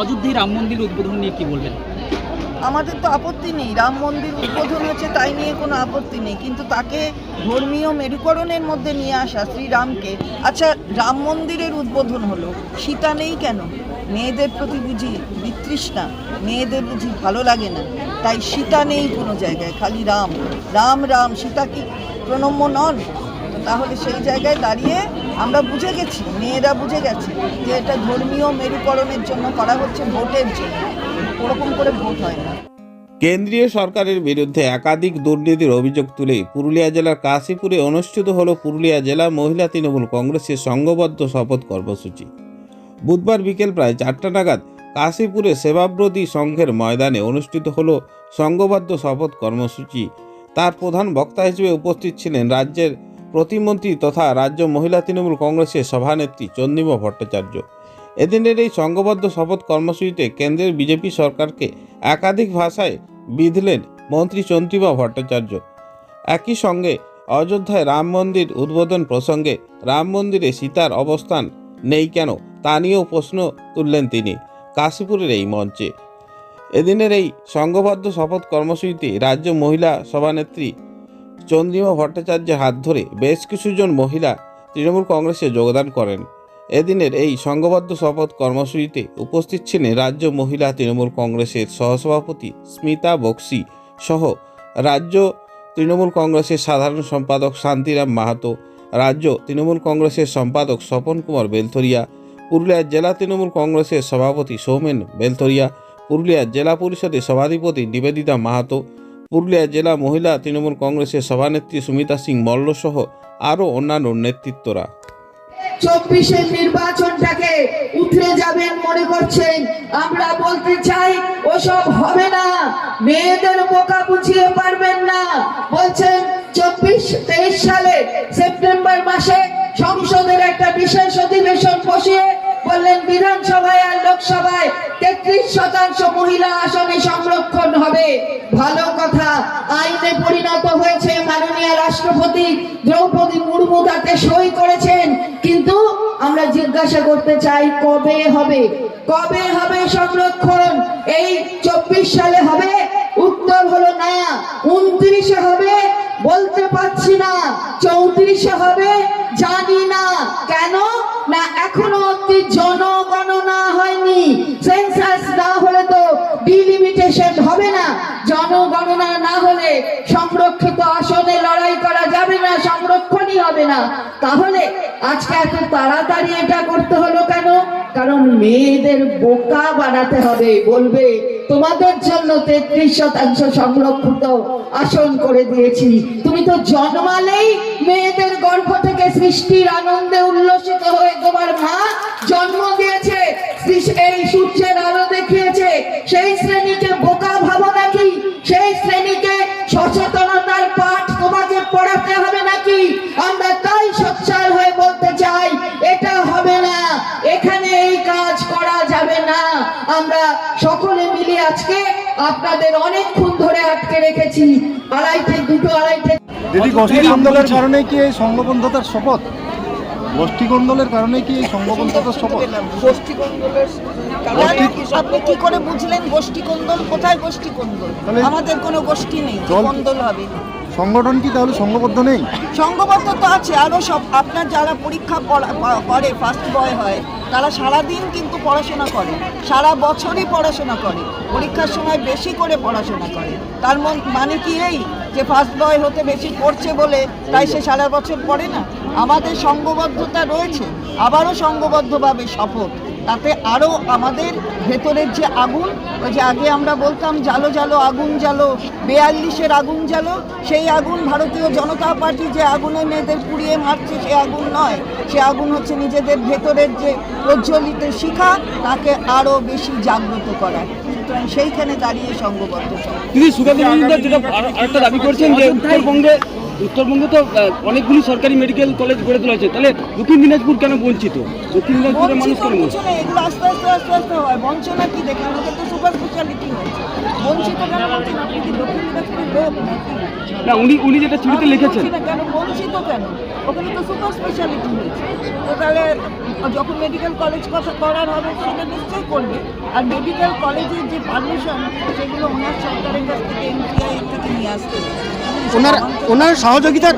অযোধ্যায় রাম মন্দির উদ্বোধন নিয়ে কি বলবেন? আমাদের তো আপত্তি নেই। রাম মন্দির উদ্বোধন হচ্ছে তাই নিয়ে কোনো আপত্তি নেই। কিন্তু তাকে ধর্মীয় মেরুকরণের মধ্যে নিয়ে আসা শ্রীরামকে আচ্ছা রাম মন্দিরের উদ্বোধন হলো সীতা নেই কেন? মেয়েদের প্রতি বুঝি বিতৃষ্ণা, মেয়েদের বুঝি ভালো লাগে না। তাই সীতা নেই কোনো জায়গায়, খালি রাম। রাম রাম সীতা কি প্রণম্য নন? তাহলে সেই জায়গায় দাঁড়িয়ে আমরা বুঝে গেছি, মেয়েরা বুঝে গেছে যে এটা ধর্মীয় মেরুকরণের জন্য করা হচ্ছে ভোটের জন্য। ওরকম করে ভোট হয় না। কেন্দ্রীয় সরকারের বিরুদ্ধে একাধিক দুর্নীতির অভিযোগ তুলে পুরুলিয়া জেলার কাশীপুরে অনুষ্ঠিত হল পুরুলিয়া জেলা মহিলা তৃণমূল কংগ্রেসের সংঘবদ্ধ শপথ কর্মসূচি। বুধবার বিকেল প্রায় চারটা নাগাদ কাশীপুরে সেবাব্রতী সংঘের ময়দানে অনুষ্ঠিত হল সংঘবদ্ধ শপথ কর্মসূচি। তার প্রধান বক্তা হিসেবে উপস্থিত ছিলেন রাজ্যের প্রতিমন্ত্রী তথা রাজ্য মহিলা তৃণমূল কংগ্রেসের সভানেত্রী চন্দ্রিমা ভট্টাচার্য। এদিনের এই সংঘবদ্ধ শপথ কর্মসূচিতে কেন্দ্রের বিজেপি সরকারকে একাধিক ভাষায় বিধলেন মন্ত্রী চন্দ্রিমা ভট্টাচার্য। একই সঙ্গে অযোধ্যায় রাম মন্দির উদ্বোধন প্রসঙ্গে রাম মন্দিরে সীতার অবস্থান নেই কেন তা নিয়েও প্রশ্ন তুললেন তিনি কাশীপুরের এই মঞ্চে। এদিনের এই সংঘবদ্ধ শপথ কর্মসূচিতে রাজ্য মহিলা সভানেত্রী চন্দ্রিমা ভট্টাচার্যের হাত ধরে বেশ কিছুজন মহিলা তৃণমূল কংগ্রেসে যোগদান করেন। এদিনের এই সংঘবদ্ধ শপথ কর্মসূচিতে উপস্থিত ছিলেন রাজ্য মহিলা তৃণমূল কংগ্রেসের সহসভাপতি স্মিতা বক্সি সহ রাজ্য তৃণমূল কংগ্রেসের সাধারণ সম্পাদক শান্তিরাম মাহাতো, রাজ্য তৃণমূল কংগ্রেসের সম্পাদক স্বপন কুমার বেলথরিয়া পুরুলিয়ার জেলা তৃণমূল কংগ্রেসের সভাপতি সৌমেন বেলথরিয়া পুরুলিয়ার জেলা পরিষদের সভাধিপতি নিবেদিতা মাহাতো পুরুলিয়া জেলা মহিলা তৃণমূল কংগ্রেসের সভানেত্রী সুমিতা সিং মল্ল সহ আরও অন্যান্য নেতৃত্বরা। চব্বিশের নির্বাচনটাকে উঠে যাবেন মনে করছেন? আমরা বলতে চাই, ওসব হবে না। মেয়েদের বোকা বুঝিয়ে পারবেন না। বলছেন, চব্বিশ, তেইশ সালে সেপ্টেম্বর মাসে সংসদের একটা বিশেষ অধিবেশন বসিয়ে বললেন বিধানসভায় আর লোকসভায় তেত্রিশ শতাংশ মহিলা আসনে সংরক্ষণ হবে। ভালো কথা, আইনে পরিণত হয়েছে মাননীয় রাষ্ট্রপতি। দ্রৌপদী মুর্মু তাতে সই করেছেন। কিন্তু আমরা জিজ্ঞাসা করতে চাই, কবে হবে? কবে হবে সংরক্ষণ? এই চব্বিশ সালে হবে? উত্তর হলো না। উনত্রিশে হবে? বলতে পারছি না। চৌত্রিশে হবে? জানি না। কেন? না, এখনও অব্দি জনগণনা হবে না। তাহলে আজকে এত তাড়াতাড়ি এটা করতে হলো কেন? কারণ মেয়েদের বোকা বানাতে হবে, বলবে, তোমাদের জন্য তেত্রিশ শতাংশ সংরক্ষিত আসন করে দিয়েছি। তুমি তো জন্মালেই মেয়েদের গর্ভ থেকে সৃষ্টির আনন্দে উল্লসিত হয়ে তোমার মা জন্ম দিয়েছে। এই সূর্যের সকলে মিলে আজকে আপনাদের অনেকক্ষণ ধরে আটকে রেখেছি। আড়াইটে দুটো আড়াইটে। দিদি গোষ্ঠী কন্দলের কারণে কি এই সংঘবদ্ধতার শপথ? গোষ্ঠী কন্দলের কারণে কি এই সংঘবদ্ধতার শপথ? গোষ্ঠী কোন্দলের আপনি কি করে বুঝলেন গোষ্ঠী কোন্দল কোথায় গোষ্ঠী কোন্দল আমাদের কোনো গোষ্ঠী নেই কোন্দল হবে সংগঠন কি তাহলে সংঘবদ্ধ নেই? সংঘবদ্ধ তো আছে আরও সব আপনার যারা পরীক্ষা করে ফার্স্ট বয় হয়, তারা সারাদিন কিন্তু পড়াশোনা করে, সারা বছরই পড়াশোনা করে, পরীক্ষার সময় বেশি করে পড়াশোনা করে। তার মানে কি এই যে ফার্স্ট বয় হতে বেশি পড়ছে বলে, তাই সে সারা বছর পড়ে না? আমাদের সংঘবদ্ধতা রয়েছে, আবারও সংঘবদ্ধভাবে শপথ। তাতে আরও আমাদের ভেতরের যে আগুন, ওই যে আগে আমরা বলতাম, জালো জালো, আগুন, জালো, বেয়াল্লিশের আগুন, জালো। সেই আগুন ভারতীয় জনতা পার্টি যে আগুনে মেয়েদের পুড়িয়ে মারছে, সে আগুন নয়। সে আগুন হচ্ছে নিজেদের ভেতরের যে প্রজ্বলিত শিখা, তাকে আরও বেশি জাগ্রত করা সুতরাং সেইখানে দাঁড়িয়ে আরেকটা দাবি করছেন যে উত্তরবঙ্গে উত্তরবঙ্গে তো অনেকগুলি সরকারি মেডিকেল কলেজ গড়ে তোলা হয়েছে তাহলে দক্ষিণ দিনাজপুর কেন বঞ্চিত? দক্ষিণ দিনাজপুরের মানুষ কেন এগুলো আস্তে আস্তে আস্তে আস্তে হয়। বঞ্চনা কি তো সুপার স্পেশালিটি হয়েছে। বঞ্চিত কেন না উনি উনি যেটা চিঠিতে লিখেছেন। না কেন বঞ্চিত কেন? ওখানে তো সুপার স্পেশালিটি হয়েছে তো তাহলে যখন মেডিকেল কলেজ কথা করার হবে সেটা নিশ্চয়ই করবে। আর মেডিকেল কলেজের যে পারমিশন সেগুলো ওনার সরকারের কাছ থেকে এনটিআই থেকে নিয়ে আসতে হবে। ওনার ওনার সহযোগিতার